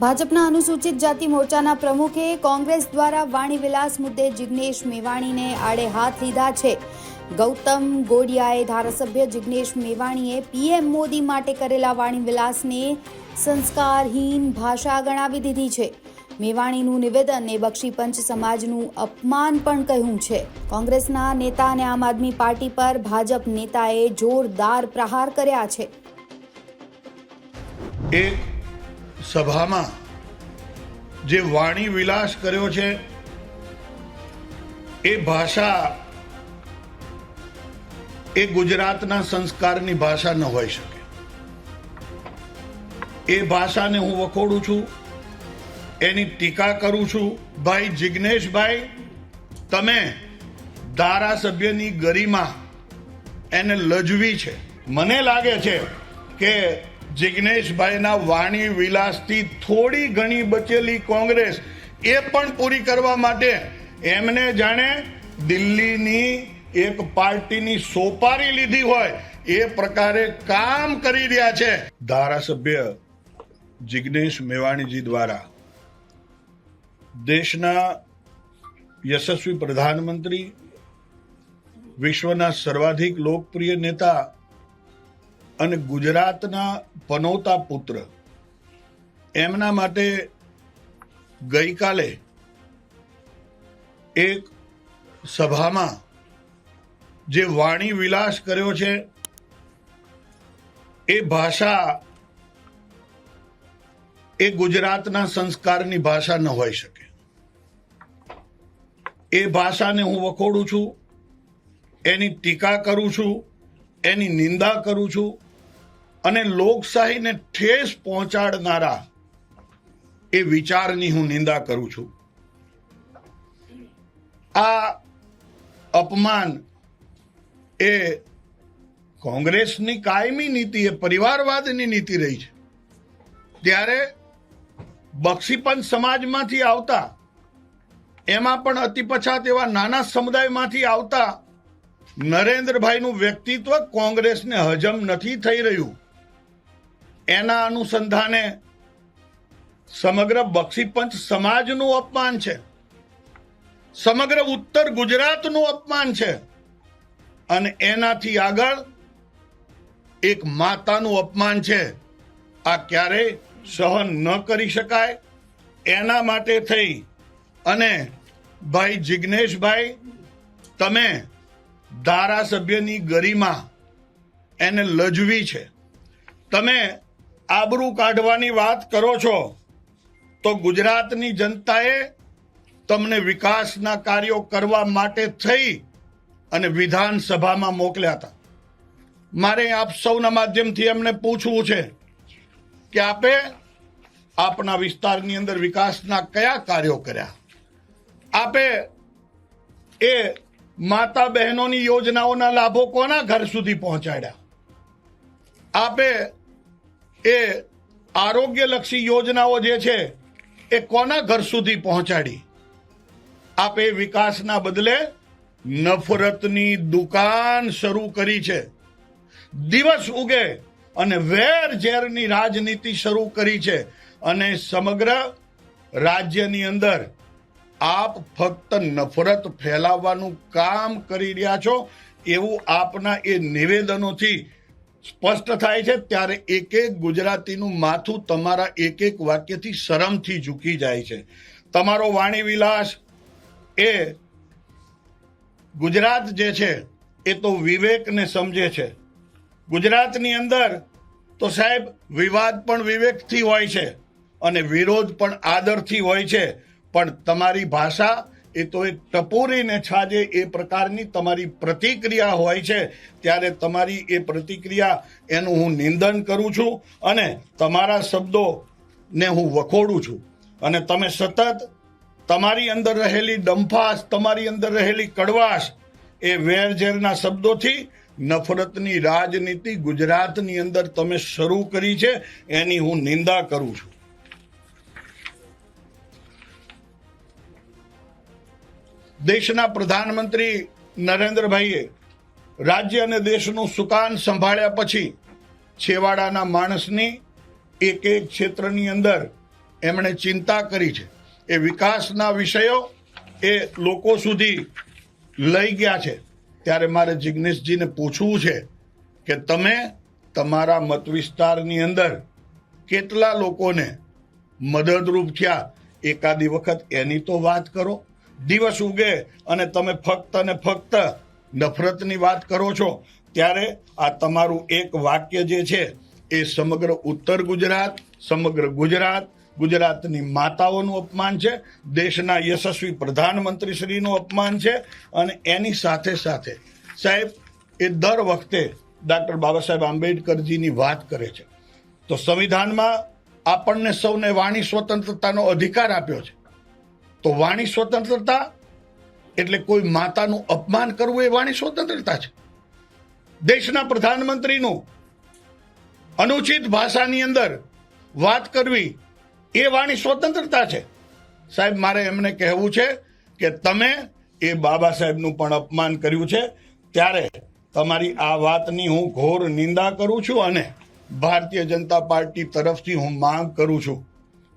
ભાજપના અનુસૂચિત જાતિ મોરચાના પ્રમુખે કોંગ્રેસ દ્વારા વાણીવિલાસ મુદ્દે જિગ્નેશ મેવાણીને આડે હાથ લીધા છે. ગૌતમ ગોડિયાએ ધારાસભ્ય જિગ્નેશ મેવાણીએ પીએમ મોદી માટે કરેલા વાણીવિલાસને સંસ્કારહીન ભાષા ગણાવી દીધી છે. મેવાણીનું નિવેદન એ બક્ષીપંચ સમાજનું અપમાન પણ કહ્યું છે. કોંગ્રેસના નેતા અને આમ આદમી પાર્ટી પર ભાજપ નેતાએ જોરદાર પ્રહાર કર્યા છે. એક સભામાં જે વાણી વિલાસ કર્યો છે, એ ભાષા એ ગુજરાતના સંસ્કારની ભાષા ન હોઈ શકે. એ ભાષાને હું વખોડું છું, એની ટીકા કરું છું. ભાઈ જિગ્નેશભાઈ, તમે ધારાસભ્યની ગરિમા એને લજવી છે. મને લાગે છે કે જિગ્નેશભાઈના વાણી વિલાસથી થોડી ઘણી બચેલી કોંગ્રેસ એ પણ પૂરી કરવા માટે એમને જાણે દિલ્હીની એક પાર્ટીની સોપારી લીધી હોય એ પ્રકારે કામ કરી રહ્યા છે. ધારાસભ્ય જિગ્નેશ મેવાણીજી દ્વારા દેશના યશસ્વી પ્રધાનમંત્રી, વિશ્વના સર્વાધિક લોકપ્રિય નેતા અને ગુજરાતના પનોતા પુત્ર. એમના માટે ગઈકાલે એક સભામાં જે વાણી વિલાસ કર્યો છે, એ ભાષા એ ગુજરાતના સંસ્કારની ભાષા ન હોઈ શકે. એ ભાષાને હું વખોડું છું, એની ટીકા કરું છું, એની નિંદા કરું છું અને લોકશાહીને ઠેસ પહોંચાડનારા એ વિચારની હું નિંદા કરું છું. આ અપમાન એ કોંગ્રેસની કાયમી નીતિ એ પરિવારવાદની નીતિ રહી છે. ત્યારે બક્ષીપંચ સમાજમાંથી આવતા, એમાં પણ અતિ પછાત એવા નાના સમુદાયમાંથી આવતા નરેન્દ્રભાઈનું વ્યક્તિત્વ કોંગ્રેસને હજમ નથી થઈ રહ્યું. એના અનુસંધાને સમગ્ર બક્ષીપંચ સમાજનું અપમાન છે. સમગ્ર ઉત્તર ગુજરાતનું અપમાન છે. અને એનાથી આગળ એક માતાનું અપમાન છે. આ ક્યારેય સહન ન કરી શકાય. એના માટે થઈ અને ભાઈ જિગ્નેશભાઈ, તમે ધારાસભ્યની ગરિમા એને લજવી છે. તમે આબરૂ કાઢવાની વાત કરો છો, તો ગુજરાતની જનતાએ તમને વિકાસના કાર્યો કરવા માટે થઈ અને વિધાનસભામાં મોકલ્યા હતા. મારે આપ સૌના માધ્યમથી એમને પૂછવું છે કે આપે આપના વિસ્તારની અંદર વિકાસના કયા કાર્યો કર્યા? આપે એ માતા બહેનોની યોજનાઓના લાભો કોના ઘર સુધી પહોંચાડ્યા? આપે એ આરોગ્યલક્ષી યોજનાઓ જે છે, એ કોના ઘર સુધી પહોંચાડી? આપે વિકાસના બદલે નફરતની દુકાન શરૂ કરી છે. દિવસ ઉગે અને વેર ઝેરની રાજનીતિ શરૂ કરી છે અને સમગ્ર રાજ્યની અંદર આપ ફક્ત નફરત ફેલાવવાનું કામ કરી રહ્યા છો, એવું આપના એ નિવેદનોથી સ્પષ્ટ થાય છે ત્યારે એક એક ગુજરાતીનું માથું તમારા એક એક વાક્યથી શરમથી ઝૂકી જાય છે. તમારો વાણી વિલાસ એ ગુજરાત જે છે એ તો વિવેકને સમજે છે. ગુજરાતની અંદર તો સાહેબ વિવાદ પણ વિવેકથી હોય છે અને વિરોધ પણ આદરથી હોય છે. પણ તમારી ભાષા એ તો એ ટપોરીને છાજે એ પ્રકારની તમારી પ્રતિક્રિયા હોય છે, ત્યારે તમારી એ પ્રતિક્રિયા એનું હું નિંદન કરું છું અને તમારા શબ્દોને હું વખોડું છું. અને તમે સતત તમારી અંદર રહેલી ડંફાસ તમારી અંદર રહેલી કડવાશ એ વેરઝેરના શબ્દોથી નફરતની રાજનીતિ ગુજરાતની અંદર તમે શરૂ કરી છે, એની હું નિંદા કરું છું. દેશના પ્રધાનમંત્રી નરેન્દ્રભાઈએ રાજ્ય અને દેશનું સુકાન સંભાળ્યા પછી છેવાડાના માણસની એક એક ક્ષેત્રની અંદર એમણે ચિંતા કરી છે. એ વિકાસના વિષયો એ લોકો સુધી લઈ ગયા છે. ત્યારે મારે જિગ્નેશજીને પૂછવું છે કે તમે તમારા મત વિસ્તારની અંદર કેટલા લોકોને મદદરૂપ થયા? એકાદી વખત એની તો વાત કરો. દિવસ ઉગે અને તમે ફક્ત ને ફક્ત નફરતની વાત કરો છો, ત્યારે આ તમારું એક વાક્ય જે છે, એ સમગ્ર ઉત્તર ગુજરાત, સમગ્ર ગુજરાત, ગુજરાતની માતાઓનું અપમાન છે, દેશના યશસ્વી પ્રધાનમંત્રીશ્રીનું અપમાન છે, અને એની સાથે સાથે સાહેબ, એ દર વખતે ડૉક્ટર બાબા સાહેબ આંબેડકરજીની વાત કરે છે. તો સંવિધાનમાં આપણને સૌને વાણી સ્વતંત્રતાનો અધિકાર આપ્યો છે. તો વાણી સ્વતંત્રતા એટલે કોઈ માતાનું અપમાન કરવું એ વાણી સ્વતંત્રતા છે. દેશના પ્રધાનમંત્રીનું અનુચિત ભાષાની અંદર વાત કરવી એ વાણી સ્વતંત્રતા છે. સાહેબ, મારે એમને કહેવું છે કે તમે એ બાબા સાહેબનું પણ અપમાન કર્યું છે. ત્યારે તમારી આ વાતની હું ઘોર નિંદા કરું છું અને ભારતીય જનતા પાર્ટી તરફથી હું માંગ કરું છું.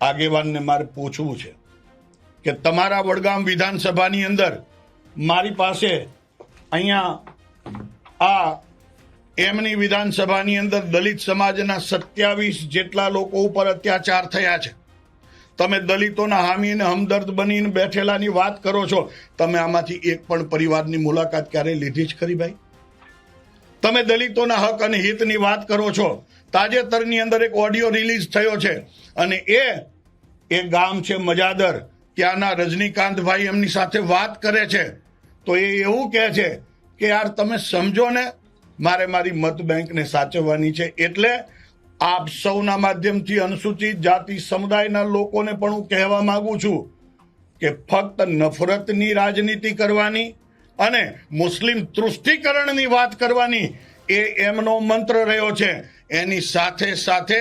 આગેવાનને મારે પૂછવું છે કે તમારા વડગામ વિધાનસભાની અંદર મારી પાસે અહીંયા આ એમની વિધાનસભાની અંદર દલિત સમાજના સત્યાવીસ જેટલા લોકો ઉપર અત્યાચાર થયા છે. તમે દલિતોના હામીને હમદર્દ બનીને બેઠેલાની વાત કરો છો. તમે આમાંથી એક પણ પરિવારની મુલાકાત ક્યારેય લીધી જ ખરી ભાઈ? તમે દલિતોના હક અને હિતની વાત કરો છો. તાજેતરની અંદર એક ઓડિયો રિલીઝ થયો છે. અને એ એ ગામ છે મજાદર, ત્યાંના રજનીકાંતભાઈ એમની સાથે વાત કરે છે. તો એ એવું કહે છે કે, યાર, તમે સમજો ને, મારે મારી મત બેંકને સાચવવાની છે. એટલે આપ સૌના માધ્યમથી અનુસૂચિત જાતિ સમુદાયના લોકોને પણ હું કહેવા માંગુ છું કે, ફક્ત નફરતની રાજનીતિ કરવાની અને મુસ્લિમ તૃષ્ટિકરણની વાત કરવાની એ એમનો મંત્ર રહ્યો છે. એની સાથે સાથે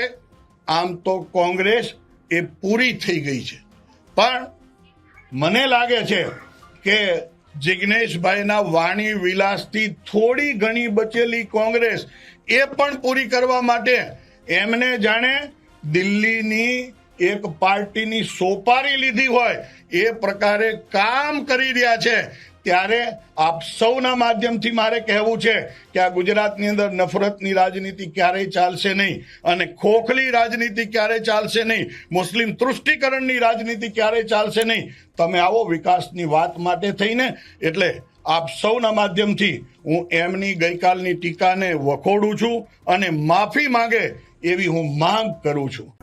આમ તો કોંગ્રેસ એ પૂરી થઈ ગઈ છે. પણ મને લાગે છે કે જિગ્નેશભાઈના વાણી વિલાસથી થોડી ઘણી બચેલી કોંગ્રેસ એ પણ પૂરી કરવા માટે એમને જાણે દિલ્હીની એક પાર્ટીની સોપારી લીધી હોય એ પ્રકારે કામ કરી રહ્યા છે. ત્યારે આપ સૌના માધ્યમથી મારે કહેવું છે કે આ ગુજરાતની અંદર નફરતની રાજનીતિ ક્યારેય ચાલશે નહીં અને ખોખલી રાજનીતિ ક્યારેય ચાલશે નહીં. મુસ્લિમ તૃષ્ટિકરણની રાજનીતિ ક્યારેય ચાલશે નહીં. તમે આવો વિકાસની વાત માટે થઈને એટલે આપ સૌના માધ્યમથી હું એમની ગઈકાલની ટીકાને વખોડું છું અને માફી માંગે એવી હું માંગ કરું છું.